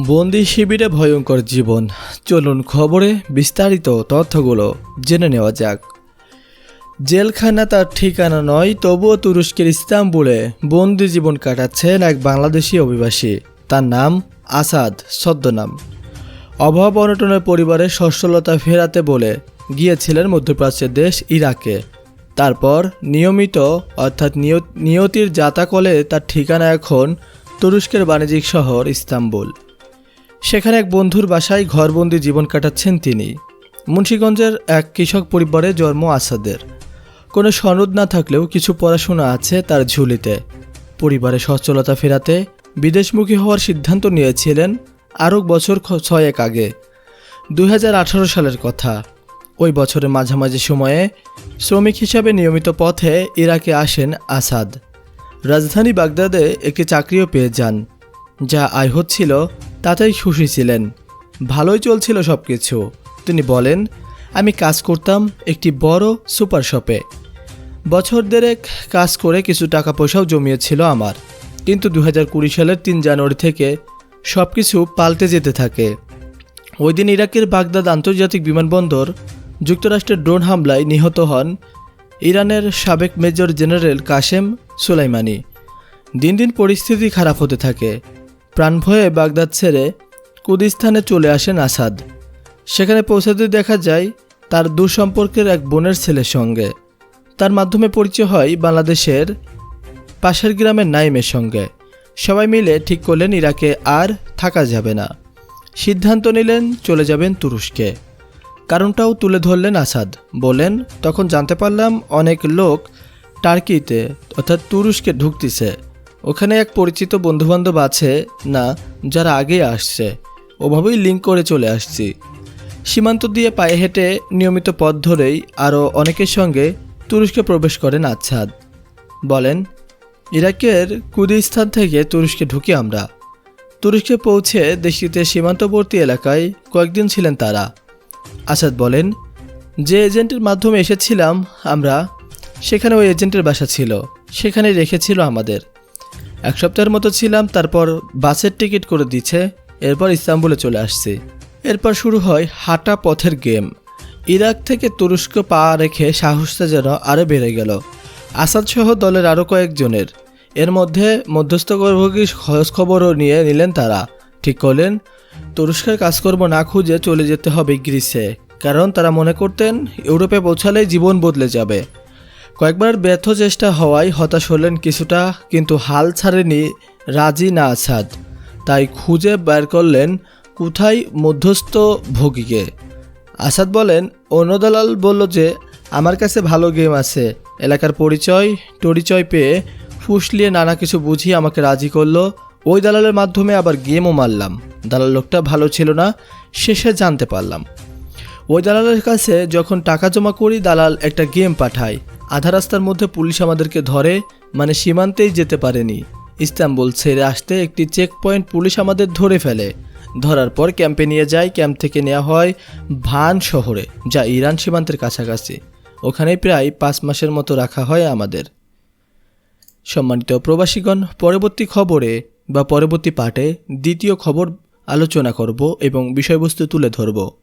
বন্দি শিবিরে ভয়ঙ্কর জীবন। চলুন খবরে বিস্তারিত তথ্যগুলো জেনে নেওয়া যাক। জেলখানা তার ঠিকানা নয়, তবুও তুরস্কের ইস্তাম্বুলে বন্দি জীবন কাটাচ্ছেন এক বাংলাদেশি অভিবাসী। তার নাম আসাদ ছদ্মনাম অভাব অনটনের পরিবারের সচ্ছলতা ফেরাতে বলে গিয়েছিলেন মধ্যপ্রাচ্যের দেশ ইরাকে। তারপর নিয়মিত, অর্থাৎ নিয়- নিয়তির জাতাকলে তার ঠিকানা এখন তুরস্কের বাণিজ্যিক শহর ইস্তাম্বুল। সেখানে এক বন্ধুর বাসায় ঘরবন্দি জীবন কাটাচ্ছেন তিনি। মুন্সীগঞ্জের এক কৃষক পরিবারে জন্ম আসাদের। কোনো সনদ না থাকলেও কিছু পড়াশোনা আছে তার ঝুলিতে। পরিবারে সচ্ছলতা ফেরাতে বিদেশমুখী হওয়ার সিদ্ধান্ত নিয়েছিলেন আরও বছর ছয়েক আগে। দু হাজার আঠারো সালের কথা। ওই বছরের মাঝামাঝি সময়ে শ্রমিক হিসাবে নিয়মিত পথে ইরাকে আসেন আসাদ। রাজধানী বাগদাদে একটি চাকরিও পেয়ে যান। যা আয় হচ্ছিল তাতেই খুশি ছিলেন। ভালোই চলছিল সব কিছু তিনি বলেন, আমি কাজ করতাম একটি বড় সুপার শপে। বছর দেড়েক কাজ করে কিছু টাকা পয়সাও জমিয়েছিল আমার। কিন্তু দু কুড়ি সালের তিন জানুয়ারি থেকে সব কিছু পাল্টে যেতে থাকে। ওই দিন ইরাকের বাগদাদ আন্তর্জাতিক বিমানবন্দর যুক্তরাষ্ট্রের ড্রোন হামলায় নিহত হন ইরানের সাবেক মেজর জেনারেল কাশেম সুলাইমানি। দিন দিন পরিস্থিতি খারাপ হতে থাকে। প্রাণভয়ে বাগদাদ ছেড়ে কুদিস্তানে চলে আসেন আসাদ। সেখানে পৌঁছাতে দেখা যায় তার দূরসম্পর্কের এক বোনের ছেলের সঙ্গে। তার মাধ্যমে পরিচয় হয় বাংলাদেশের পাশের গ্রামের নাইমের সঙ্গে। সবাই মিলে ঠিক করলেন ইরাকে আর থাকা যাবে না। সিদ্ধান্ত নিলেন চলে যাবেন তুরস্কে। কারণটাও তুলে ধরলেন আসাদ। বলেন তখন জানতে পারলাম অনেক লোক টার্কিতে অর্থাৎ তুরস্কে ঢুকতেছে। ওখানে এক পরিচিত বন্ধুবান্ধব আছে না, যারা আগে আসছে। ওভাবেই লিঙ্ক করে চলে আসছি। সীমান্ত দিয়ে পায়ে হেঁটে নিয়মিত পথ ধরেই আরও অনেকের সঙ্গে তুরস্কে প্রবেশ করেন আচ্ছাদ। বলেন, ইরাকের কুদিস্তান থেকে তুরস্কে ঢুকি আমরা। তুরস্কে পৌঁছে দেশটিতে সীমান্তবর্তী এলাকায় কয়েকদিন ছিলেন তারা। আসাদ বলেন, যে এজেন্টের মাধ্যমে এসেছিলাম আমরা, সেখানে ওই এজেন্টের বাসা ছিল। সেখানে রেখেছিল আমাদের। এক সপ্তাহের মতো ছিলাম, তারপর বাসের টিকিট করে দিচ্ছে এরপর ইস্তাম্বুলে চলে আসছি। এরপর শুরু হয় হাঁটা পথের গেম। ইরাক থেকে তুরস্ক পা রেখে সাহসটা যেন আরও বেড়ে গেল। আসাদ সহ দলের আরও কয়েকজনের। এর মধ্যে মধ্যস্থকর্মী খোঁজ খবরও নিয়ে নিলেন তারা। ঠিক করলেন, তুরস্কের কাজকর্ম না খুঁজে চলে যেতে হবে গ্রিসে, কারণ তারা মনে করতেন ইউরোপে পৌঁছালেই জীবন বদলে যাবে। কয়েকবার ব্যর্থ চেষ্টা হওয়ায় হতাশ হলেন কিছুটা, কিন্তু হাল ছাড়েনি রাজি না আসাদ তাই খুঁজে বের করলেন কোথায় মধ্যস্থ ভোগীকে। আসাদ বলেন অন্য দালাল বলল যে, আমার কাছে ভালো গেম আছে। এলাকার পরিচয়, টরিচয় পেয়ে ফুসলিয়ে নানা কিছু বুঝিয়ে আমাকে রাজি করল। ওই দালালের মাধ্যমে আবার গেমও মারলাম। দালাল লোকটা ভালো ছিল না, শেষে জানতে পারলাম। ওই দালালের কাছে যখন টাকা জমা করি, দালাল একটা গেম পাঠায়। আধা রাস্তার মধ্যে পুলিশ আমাদেরকে ধরে মানে সীমান্তেই যেতে পারেনি। ইস্তাম্বুল ছেড়ে আসতে একটি চেক পয়েন্ট পুলিশ আমাদের ধরে ফেলে। ধরার পর ক্যাম্পে নিয়ে যায়, ক্যাম্প থেকে নেওয়া হয় ভান শহরে, যা ইরান সীমান্তের কাছাকাছি। ওখানে প্রায় পাঁচ মাসের মতো রাখা হয় আমাদের। সম্মানিত প্রবাসীগণ, পরবর্তী খবরে বা পরবর্তী পার্টে দ্বিতীয় খবর আলোচনা করব এবং বিষয়বস্তু তুলে ধরব।